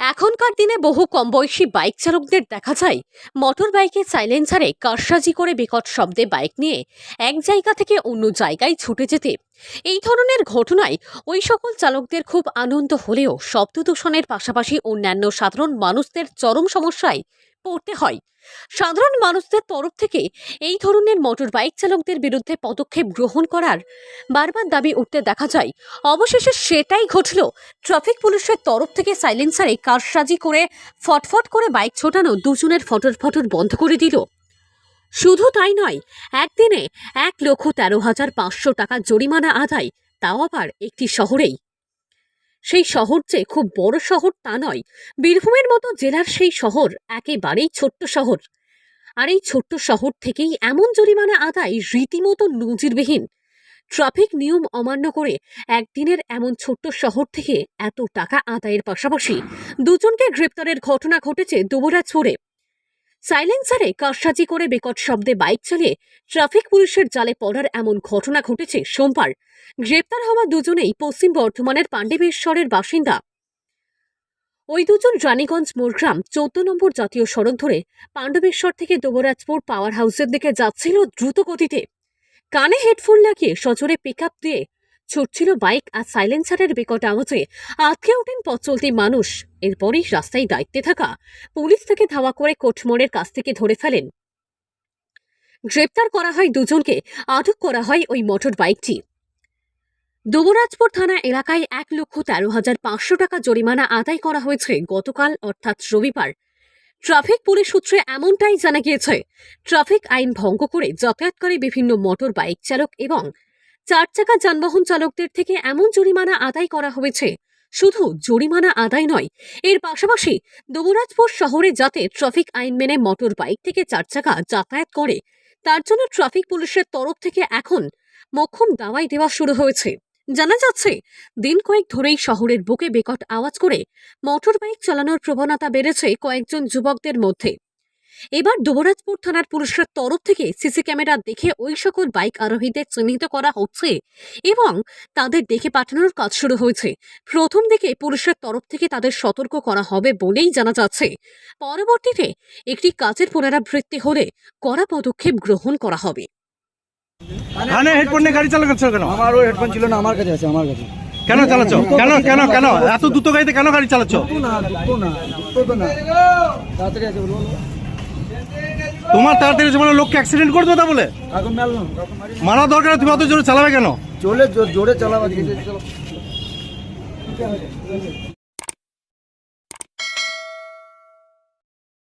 এখনকার দিনে বহু কম বয়সী বাইক চালকদের দেখা যায় মোটর বাইকে সাইলেন্সারে কারসাজি করে বিকট শব্দে বাইক নিয়ে এক জায়গা থেকে অন্য জায়গায় ছুটে যেতে। এই ধরনের ঘটনায় ওই সকল চালকদের খুব আনন্দ হলেও শব্দ দূষণের পাশাপাশি অন্যান্য সাধারণ মানুষদের চরম সমস্যায় পড়তে হয়। সাধারণ মানুষদের তরফ থেকে এই ধরনের মোটর বাইক চালকদের বিরুদ্ধে পদক্ষেপ গ্রহণ করার বারবার দাবি উঠতে দেখা যায়। অবশেষে সেটাই ঘটল। ট্রাফিক পুলিশের তরফ থেকে সাইলেন্সারে কারসাজি করে ফটফট করে বাইক ছোটানো দুজনের ফটর ফটর বন্ধ করে দিল। শুধু তাই নয়, একদিনে এক লক্ষ তেরো হাজার পাঁচশো টাকা জরিমানা আদায়, তাও আবার একটি শহরেই। সেই শহর যে খুব বড় শহর তা নয়, বীরভূমের মতো জেলার সেই শহর একেবারেই ছোট্ট শহর। আর এই ছোট্ট শহর থেকেই এমন জরিমানা আদায় রীতিমতো নজিরবিহীন। ট্রাফিক নিয়ম অমান্য করে একদিনের এমন ছোট্ট শহর থেকে এত টাকা আদায়ের পাশাপাশি দুজনকে গ্রেপ্তারের ঘটনা ঘটেছে দুবরাজপুরে। সাইলেন্সারে কারসাজি করে বিকট শব্দে বাইক চালিয়ে ট্রাফিক পুলিশের জালে পড়ার এমন ঘটনা ঘটেছে সোমবার। গ্রেপ্তার হওয়া দুজনেই পশ্চিম বর্ধমানের পাণ্ডবেশ্বরের বাসিন্দা। ওই দুজন রানীগঞ্জ মোরগ্রাম চোদ্দ নম্বর জাতীয় সড়ক ধরে পাণ্ডবেশ্বর থেকে দুবরাজপুর পাওয়ার হাউসের দিকে যাচ্ছিল দ্রুত গতিতে কানে হেডফোন লাগিয়ে সজোরে পিক দিয়ে ছুটছিল বাইক আর সাইলেন্সারের বিকট আওয়াজে। আটকে ওঠেন পথ চলতি মানুষ। এরপরই রাস্তায় দায়িত্বে থাকা পুলিশ থেকে ধাওয়া করে কোটমোড়ের কাছ থেকে ধরে ফেলেন। গ্রেপ্তার করা হয় দুজনকে। আটক করা হয় ওই মোটর বাইকটি। দুবরাজপুর থানা এলাকায় এক লক্ষ তেরো হাজার পাঁচশো টাকা জরিমানা আদায় করা হয়েছে গতকাল, অর্থাৎ রবিবার। ট্রাফিক পুলিশ সূত্রে এমনটাই জানা গিয়েছে। ট্রাফিক আইন ভঙ্গ করে যাতায়াতকারী বিভিন্ন মোটর বাইক চালক এবং চার চাকা যানবাহন চালকদের থেকে এমন জরিমানা আদায় করা হয়েছে। শুধু জরিমানা আদায় নয়, এর পাশাপাশি দুবরাজপুর শহরে যাতে ট্রাফিক আইন মেনে মোটর বাইক থেকে চার চাকা যাতায়াত করে, তার জন্য ট্রাফিক পুলিশের তরফ থেকে এখন মক্ষম দাওয়াই দেওয়া শুরু হয়েছে। জানা যাচ্ছে, দিন কয়েক ধরেই শহরের বুকে বেকট আওয়াজ করে মোটর বাইক চালানোর প্রবণতা বেড়েছে কয়েকজন যুবকদের মধ্যে। এবার দুবরাজপুর থানার পুলিশের তরফ থেকে সিসি ক্যামেরা দেখে ওই সকল বাইক আরোহীদের চিহ্নিত করা হচ্ছে এবং তাদের দেখে পাঠানোর কাজ শুরু হয়েছে। প্রথম দিকে পুলিশের তরফ থেকে তাদের সতর্ক করা হবে বলেই জানা যাচ্ছে। পরবর্তীতে একটি কাজের পুনরাবৃত্তি হলে কড়া পদক্ষেপ গ্রহণ করা হবে। কানে হেডফোন নিয়ে গাড়ি চালাচ্ছ কেন? আমারও হেডফোন ছিল না আমার কাছে আছে আমার কাছে। কেন চালাচ্ছ? কেন কেন কেন? এত দ্রুত গাড়িতে কেন গাড়ি চালাচ্ছ? না না না। তাড়াতাড়ি আছে বলুন। তোমার তাড়াতাড়ি বলে লোককে অ্যাক্সিডেন্ট করতো তা বলে? মারা দরকার তুমি অত জোরে চালাবে কেন? জোরে জোরে চালাবা